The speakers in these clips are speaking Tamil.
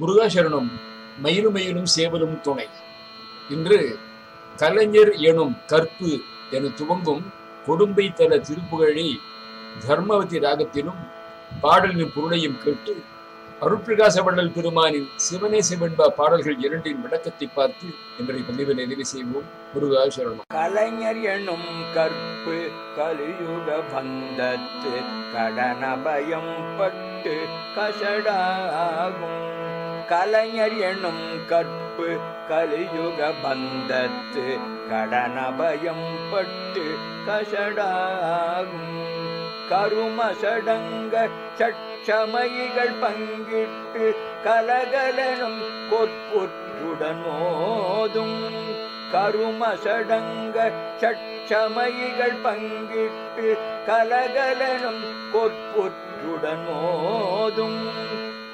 முருகாசரணம் மயிலும் மயிலும் சேவலும் துணை. இன்று கலைஞர் எனும் கற்பு என துவங்கும் கொடும்பை தல திருப்புகழை தர்மவதி ராகத்திலும் பாடலின் பொருளையும் கேட்டு அருட்பிரகாச வள்ளல் பெருமானின் சிவனே சிவன்பா பாடல்கள் இரண்டின் விளக்கத்தை பார்த்து இன்றைய பதிவை நிறைவு செய்வோம். முருகாசரணம். கலைஞர் எனும் கற்பு கலியுக பந்தத்து கடனபயம் பட்டு கசடாகும். கலைஞர் எனும் கற்பு கலியுக பந்தத்து. கடனபயம் பட்டு கசடாகும். கரும சடங்க சட்சமைகள் பங்கிட்டு கலகலனும் கொற்புற்றுடன் மோதும் கருமசடங்க சட்சமைகள் பங்கிட்டு கலகலனும் கொற்புற்றுடன் மோதும்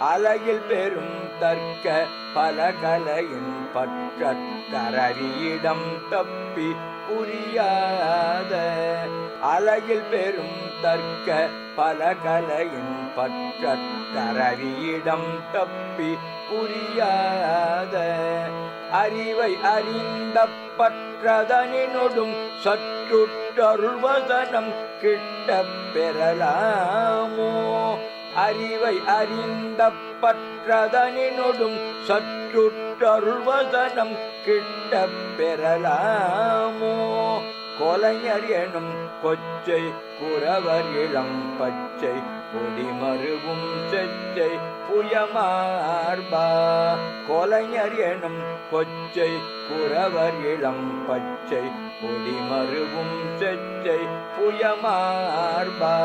அலையில் பெரும் தர்க்க பலகலையின் பற்றறியிடம் தப்பி புரியாத அலையில் பெரும் தர்க்க பலகலையின் பற்றறியிடம் தப்பி புரியாத அறிவை அறிந்த பற்றதனினொடும் சற்றுற்றருள்வதனம் கிட்ட பெறலாமோ? அறிவை அறிந்த பற்றதனினொடும் சற்றுற்றருள்வதனம் கிட்ட பெறலாமோ கொலைஞர் எனும் கொச்சை குறவர் இளம் பச்சை கொடிமருவும் செச்சை புயமார்பா? கொலைஞர் எனும் கொச்சை குறவர் இளம் பச்சை கொடிமருவும் செச்சை புயமார்பா?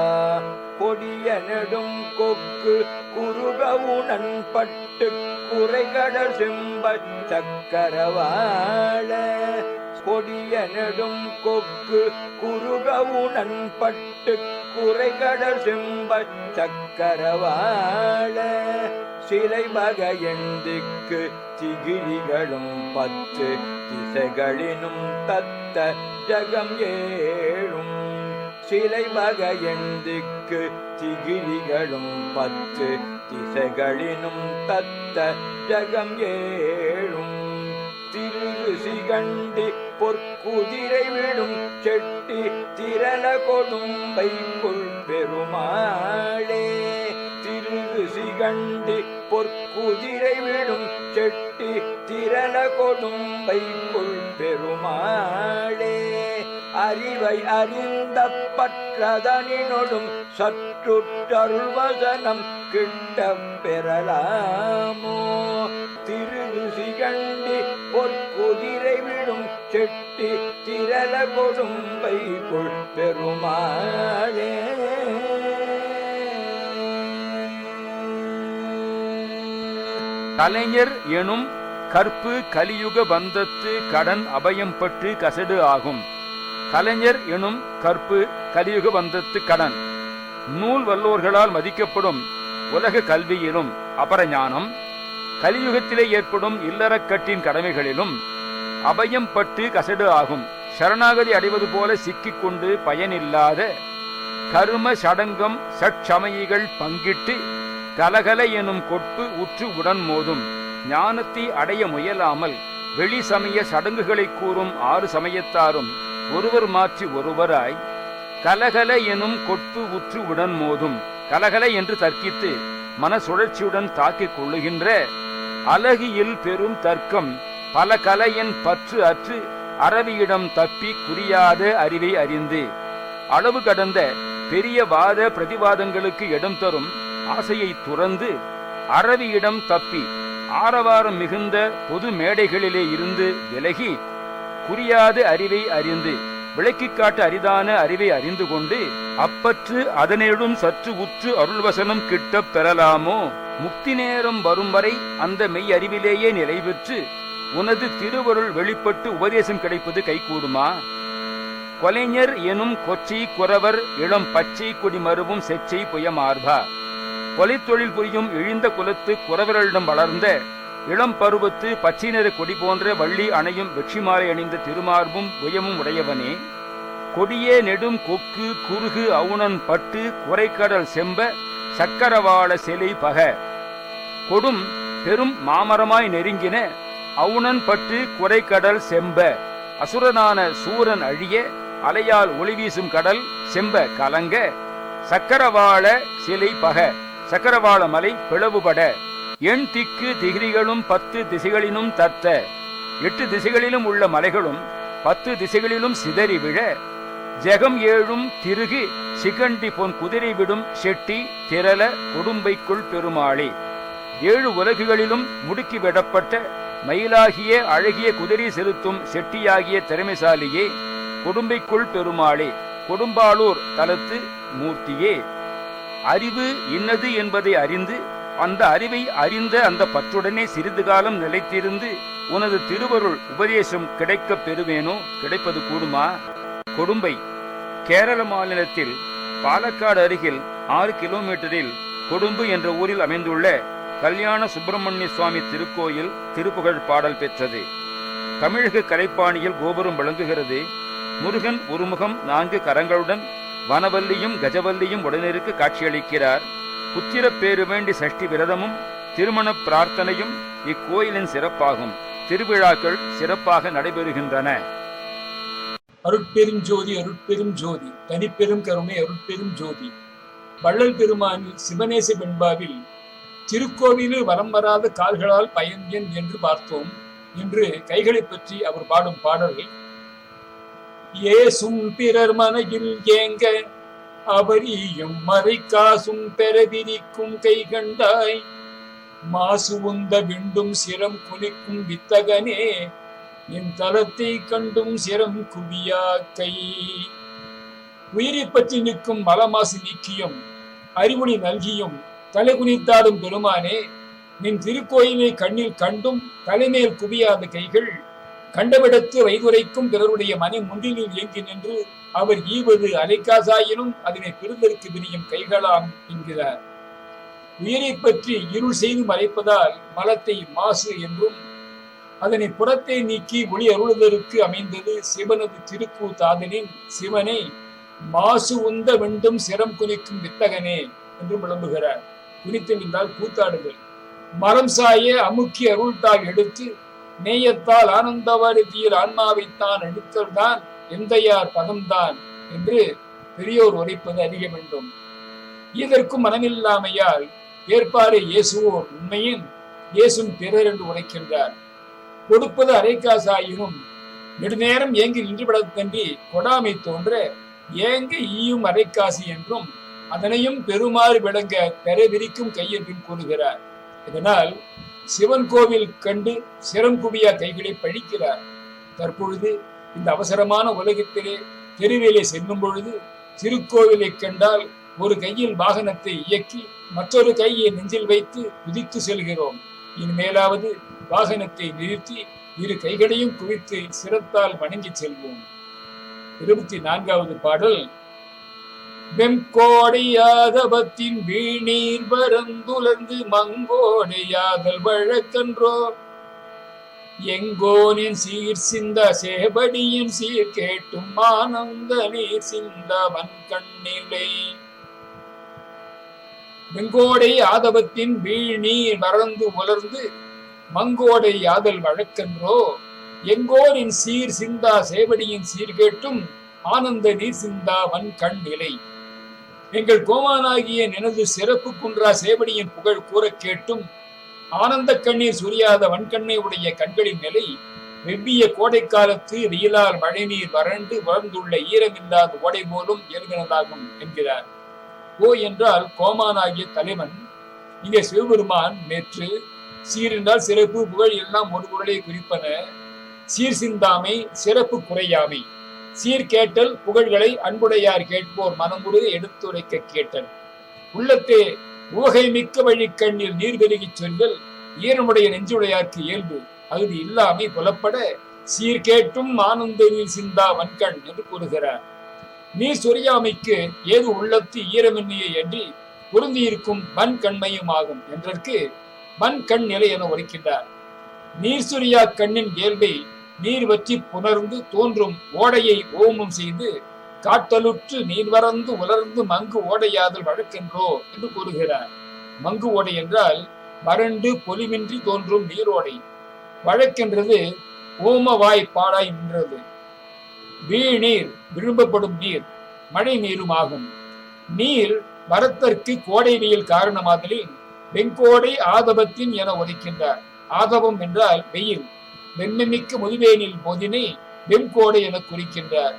கொடிய நெடும் கொக்கு குறுகவுணன் பட்டு குறைகடல் செம்ப சக்கரவாழ. கொடிய நெடும் கொக்கு குறுகவுணன் பட்டு குறைகடல் செம்ப சக்கரவாழ. சிலை வகையந்திக்கு திகிரிகளும் பத்து திசைகளினும் தத்த ஜகம் ஏழும் சிலை வகையந்திக்கு திகிரிகளும் பத்து திசைகளினும் தத்த ஜகம் ஏழும். திருசி சிகண்டி பொற்குதிரை விடும் செட்டி திரள கொடும்பைக்குள் பெருமாளே. திருசி சிகண்டி பொற்குதிரை விடும் செட்டி திரள கொடும்பைக்குள் பெருமாள். அறிவை அறிந்த பற்றதனினொடும் சற்றுற்றருள்வசனம் கிட்ட பெறலாமோ? திருசி கண்டி பொற்குதிரை விடும் செட்டி திரள கொடும்பைக்குள் பெருமாளே. கலைஞர் எனும் கற்பு கலியுக பந்தத்து கடன் அபயம் பட்டு கசடு ஆகும். கலைஞர் எனும் கற்பு கலியுக பந்தத்து கடன். நூல் வல்லோர்களால் மதிக்கப்படும் உலக கல்வியிலும் அபரஞானம் கலியுகத்திலே ஏற்படும் இல்லறக்கட்டின் கடமைகளிலும் அபயம் பட்டு கசடு ஆகும். சரணாகதி அடைவது போல சிக்கிக்கொண்டு பயனில்லாத கரும சடங்கம் சட்சமயிகள் பங்கிட்டு கலகல எனும் கொட்பு உற்று உடன் மோதும். ஞானத்தை அடைய முயலாமல் வெளி சமய சடங்குகளை கூறும் ஆறு சமயத்தாரும் ஒருவர் மாற்றி ஒருவராய் கலகல எனும் கொட்பு உற்று உடன் மோதும். கலகல என்று தர்க்கித்து மன சுழற்சியுடன் தாக்கிக் கொள்ளுகின்ற அழகியில் பெரும் தர்க்கம் பல கலையின் பற்று அற்று அறவியிடம் தப்பி குறியாத அறிவை அறிந்து. அளவு கடந்த பெரிய வாத பிரதிவாதங்களுக்கு இடம் தரும் ஆசையை துறந்து அறவியிடம் தப்பி ஆரவாரம் மிகுந்த பொது மேடைகளிலே இருந்து விலகி குறியாது அறிவை அறிந்து விளக்கிக் காட்டு அரிதான அறிவை அறிந்து கொண்டு அப்பற்று அதனிடும் சற்று உற்று அருள்வசனம் கிட்டப் பெறலாமோ? முக்தி நேரம் வரும் வரை அந்த மெய் அறிவிலேயே நிலை பெற்று உனது திருவருள் வெளிப்பட்டு உபதேசம் கிடைப்பது கைகூடுமா? கொலைஞர் எனும் கொச்சை குறவர் இளம் பச்சை கொடி மருவும் செச்சை புயமார்பா. கொலை தொழில் புரியும் இழிந்த குலத்து குறவர்களிடம் வளர்ந்த இளம் பருவத்து பச்சை நிற கொடி போன்ற வள்ளி அணையும் வெற்றிமாலை அணிந்த திருமார்பும் உயமும் உடையவனே கொடியே நெடும் கொக்கு குறுகு அவுணன் பட்டு குறைக்கடல் செம்ப சக்கரவாள செலை பக. கொடும் பெரும் மாமரமாய் நெருங்கின அவுணன் பட்டு குறைக்கடல் செம்ப. அசுரனான சூரன் அழிய அலையால் ஒளி வீசும் கடல் செம்ப கலங்க. சக்கரவாள சிலை பக. சக்கரவாள மலை பிளவுபட. எண் திக்கு திகிரிகளும் பத்து திசைகளிலும் தத்த. எட்டு திசைகளிலும் உள்ள மலைகளும் பத்து திசைகளிலும் சிதறி விழ. ஜெகம் ஏழும் திருகு சிகண்டி பொன் குதிரை விடும் செட்டி திரள கொடும்பைக்குள் பெருமாளே. ஏழு உலகுகளிலும் முடுக்கி விடப்பட்ட மயிலாகிய அழகிய குதிரை செலுத்தும் செட்டியாகிய திறமைசாலியே கொடும்பைக்குள் பெருமாளே கொடும்பாளூர் தலத்து மூர்த்தியே. அறிவு இன்னது என்பதை அறிந்து அந்த அறிவை அறிந்த அந்த பற்றுடனே சிறிது காலம் நிலைத்திருந்து உனது திருவருள் உபதேசம் கிடைக்கப் பெறுவேனோ? கிடைப்பது கூடுமா? கொடும்பை கேரள மாநிலத்தில் பாலக்காடு அருகில் ஆறு கிலோமீட்டரில் கொடும்பு என்ற ஊரில் அமைந்துள்ள கல்யாண சுப்பிரமணிய சுவாமி திருக்கோயில் திருப்புகழ் பாடல் பெற்றது. தமிழக கலைப்பாணியில் கோபுரம் விளங்குகிறது. முருகன் ஒருமுகம் நான்கு கரங்களுடன் வனவல்லியும் கஜவல்லியும் உடனிருக்கு காட்சியளிக்கிறார். புத்திர பேரு வேண்டி சஷ்டி விரதமும் திருமண பிரார்த்தனையும் இக்கோயிலின் சிறப்பாகும். திருவிழாக்கள் சிறப்பாக நடைபெறுகின்றன. அருட்பெரும் ஜோதி அருட்பெரும் ஜோதி தனிப்பெரும் கருணை அருட்பெரும் ஜோதி. வள்ளல் பெருமான் சிவநேச வெண்பாவில் திருக்கோவிலில் வரம் வராத கால்களால் பயன்யன் என்று பார்த்தோம். என்று கைகளை பற்றி அவர் பாடும் பாடல்கள் ஏசும் பிறர் மனையில் ஏங்க அவரியும் மறை காசும் பெற விரிக்கும் கை கண்டாய் மாசு உந்த விண்டும் சிரம் குனிக்கும் வித்தகனே என் தலத்தை கண்டும் சிரம் குவியா கை உயிரை பற்றி நிற்கும் மலமாசு நீக்கியும் அறிவுணி நல்கியும் தலை குனித்தாடும் பெருமானே நின் திருக்கோயிலை கண்ணில் கண்டும் தலைமேல் குவியாத கைகள். கண்டவிடத்து வைகுறைக்கும் பிறருடைய மனை முன்றிலில் இயங்கி நின்று அவர் ஈவது அலைக்காசாயினும் அதனை பெறுதற்கு விரியும் கைகளாம் என்கிறார். உயிரை பற்றி இருள் செய்து மறைப்பதால் மலத்தை மாசு என்றும் அதனை புறத்தை நீக்கி ஒளி அருளுதற்கு அமைந்தது சிவனது திருக்கூத்தாதலின் சிவனை மாசு உந்த வெண்டும் சிரம் குனிக்கும் வித்தகனே என்று விளம்புகிறார். குனித்து நின்றால் கூத்தாடுதல். மரம் சாய அமுக்கி அருள்தாய் எடுத்து நேயத்தால் ஆனந்தவாரதியில் ஆன்மாவைத்தான் எடுத்தல்தான் எந்தையார் பதம்தான் என்று பெரியோர் உரைப்பது அதிக வேண்டும். இதற்கும் மனமில்லாமையால் ஏற்பாடு இயேசுவோர் உண்மையின் இயேசும் பிறர் என்று உரைக்கின்றார். கொடுப்பது அரைக்காசாயினும் நெடுநேரம் ஏங்கி நின்றுவிடத்தன்றி கொடாமை தோன்ற ஏங்க ஈயும் அரைக்காசி என்றும் அதனையும் பெருமாறு விளங்க பெற விரிக்கும் கையென்றும் கூறுகிறார். இதனால் சிவன் கோவில் கண்டு சிரம் குவியா கைகளை பழிக்கிறார். தற்பொழுது இந்த அவசரமான உலகத்திலே தெருவிலே செல்லும் பொழுது திருக்கோவிலை கண்டால் ஒரு கையில் வாகனத்தை இயக்கி மற்றொரு கையை நெஞ்சில் வைத்து குதித்து செல்கிறோம். இனிமேலாவது வாகனத்தை நிறுத்தி இரு கைகளையும் குவித்து சிரத்தால் வணங்கி செல்வோம். இருபத்தி நான்காவது பாடல் வெம்கோடையாதபத்தின் வீணீர் பரந்துலர்ந்து மங்கோடையாதல் வழக்கன்றோ எங்கோனின் சீர் சிந்த சேபடியின் சீர் கேட்டும் ஆனந்த நீர் சிந்த வன் கண்ணிலை வெங்கோடை ஆதவத்தின் வீழ்நீர் மறந்து உலர்ந்து மங்கோடை யாதல் வழக்கன்றோ. எங்கோனின் சீர் சிந்தா சேவடியின் சீர் கேட்டும் ஆனந்த நீர் சிந்தா வன் கண் நிலை எங்கள் கோமானாகிய எனது சிறப்பு குன்றா சேவடியின் புகழ் கூற கேட்டும் ஆனந்த கண்ணீர் சுரியாத வன்கண்ணை உடைய கண்களின் நிலை வெவ்விய கோடை காலத்து வெயிலால் மழைநீர் வறண்டு வளர்ந்துள்ள ஈரமில்லாத ஓடை போலும் எழுதினதாகும் என்கிறார். ஓ என்றால் கோமானாகிய தலைவன். இங்கே சிவபெருமான் நேற்று சீரென்றால் சிறப்பு புகழ் எல்லாம் ஒரு குரலை குறிப்பன. சீர் சிந்தாமை சிறப்பு குறையாமை. சீர்கேட்டல் புகழ்களை அன்புடையார் கேட்போர் மனமுருக எடுத்துரைக்க கேட்டல் உள்ளத்தே உவகை மிக்க வழி கண்ணில் நீர் பெருகி சொல்லல் ஈரமுடைய நெஞ்சுடையார்க்கு இயல்பு அகுதி இல்லாமை புலப்பட சீர்கேட்டும் கேட்டும் சிந்தா வன்கண் என்று கூறுகிறார். நீர் சொரியாமைக்கு ஏது உள்ளத்து ஈரமின்மையை அன்றி பொருந்தியிருக்கும் வன் கண்மையும் ஆகும் என்றற்கு வன் கண் நிலை என உரைக்கின்றார். நீர் சுரியா கண்ணின் இயல்பை நீர் வற்றி புணர்ந்து தோன்றும் ஓடையை ஓமம் செய்து காட்டலுற்று நீர் வரந்து உலர்ந்து மங்கு ஓடையாதல் வழக்கென்றோ என்று கூறுகிறார். மங்கு ஓடை என்றால் வறண்டு பொலிமின்றி தோன்றும் நீரோடை வழக்கென்றது ஓமவாய் பாடாய் நின்றது. வீணீர் விரும்பப்படும் நீர் மழை நீரும் ஆகும் நீர் வரத்தற்கு கோடை வெயில் காரணமாதலில் வெங்கோடை ஆதபத்தின் என ஒதுக்கின்றார் ஆதவம் என்றால் வெயில். மென்மைமிக்க முதுவேனில் போதினை வெண்கோடை என குறிக்கின்றார்.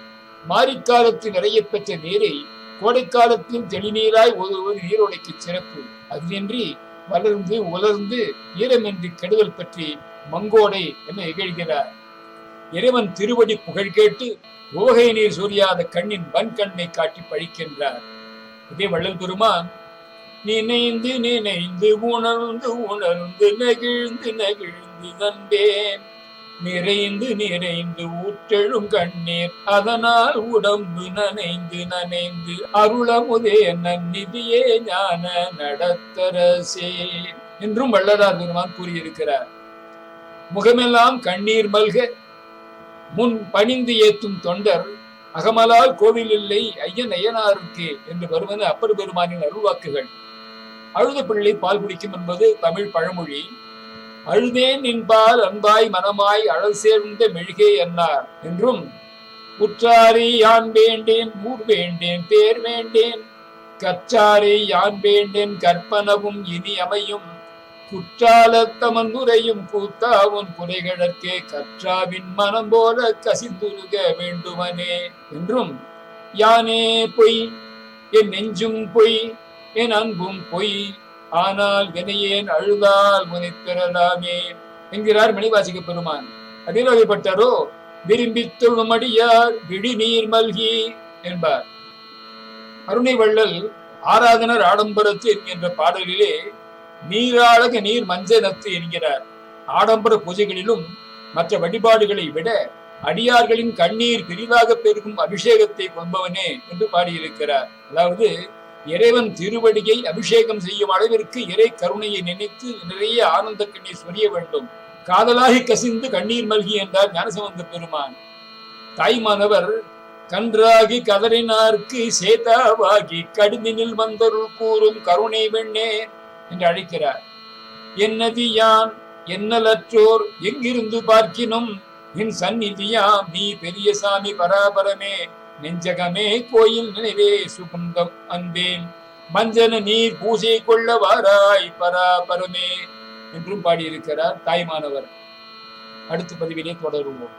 மாரிக்காலத்தில் நிறைய பெற்ற நீரை கோடைக்காலத்தில் தெளிநீராய் ஒதுவது நீரோடைக்கு சிறப்பு. அதின்றி வளர்ந்து உலர்ந்து ஈரமின்றி கெடுதல் பற்றி மங்கோடை என இகழ்கிறார். இறைவன் திருவடி புகழ் கேட்டு ஓகை நீர் சொரியாத கண்ணின் வன்கண்ணை காட்டி பழிக்கின்றார். இதே வள்ளல் பெருமான் நினைந்து நினைந்து உணர்ந்து உணர்ந்து நெகிழ்ந்து நெகிழ்ந்து நன்பேன் நிறைந்து நிறைந்து ஊற்றெழும் கண்ணீர். அதனால் உடம்பு நனைந்து நனைந்து அருளமுதே நன்னிதியே ஞான நடத்தரசே என்றும் வள்ளலார் பெருமான் கூறியிருக்கிறார். முகமெல்லாம் கண்ணீர் மல்க முன் பணிந்து ஏத்தும் தொண்டர் அகமலால் கோவில் இல்லை ஐயன் ஐயனாருக்கு என்று வருவது அப்பர் பெருமானின் அருள்வாக்குகள். அழுத பிள்ளை பால் குடிக்கும் என்பது தமிழ் பழமொழி. அழுதேன் நின்பால் அன்பாய் மனமாய் அழல் சேர்ந்த மெழுகே என்னார் என்றும் உற்றாரி யான் வேண்டேன்? ஊர் வேண்டேன்? பேர் வேண்டேன்? கற்றாரை யான் வேண்டேன்? கற்பனவும் இனி அமையும். குற்றாலத்தமன் கூத்தாவும் குறைகளற்கே கற்றாவின் மனம் போல கசிந்துருக வேண்டுமனே என்றும் யானே பொய்? என் நெஞ்சும் பொய்? என் அன்பும் பொய்? ஆனால் வினையேன் அழுதால் முனைத்திரலாமே என்கிறார் மணிவாசிக பெருமான். அதில் வகைப்பட்டாரோ? விரும்பி தொழுமடியார் விடி நீர் மல்கி என்பார். அருணை வள்ளல் ஆராதனர் ஆடம்பரத்து என்கின்ற பாடலிலே நீராழக நீர் மஞ்சனத்து என்கிறார். ஆடம்பர பூஜைகளிலும் மற்ற வழிபாடுகளை விட அடியார்களின் கண்ணீர் பெரிதாக பெருகும் அபிஷேகத்தை கொள்பவனே என்று பாடியிருக்கிறார். அதாவது இறைவன் திருவடியை அபிஷேகம் செய்யும் அளவிற்கு இறை கருணையை நினைத்து நிறைய ஆனந்த கண்ணீர் சொரிய வேண்டும். காதலாகி கசிந்து கண்ணீர் மல்கி என்றார் ஞானசம்பந்த பெருமான். தாய்மானவர் கன்றாகி கதறினார்க்கு சேதாவாகி கடுமினில் வந்தருள் கூறும் கருணை வெண்ணே என்று அழைக்கிறார். என்னது யான் என்னலற்றோர் எங்கிருந்து பார்க்கினும்? என் சந்நிதியாம் நீ பெரிய சாமி பராபரமே நெஞ்சகமே கோயில் நினைவே சுகுந்தம் அன்பேன் மஞ்சன நீர் பூஜை கொள்ள வாராய் பராபரமே என்றும் பாடியிருக்கிறார் தாய்மானவர் அடுத்த பதிவிலே தொடருவோம்.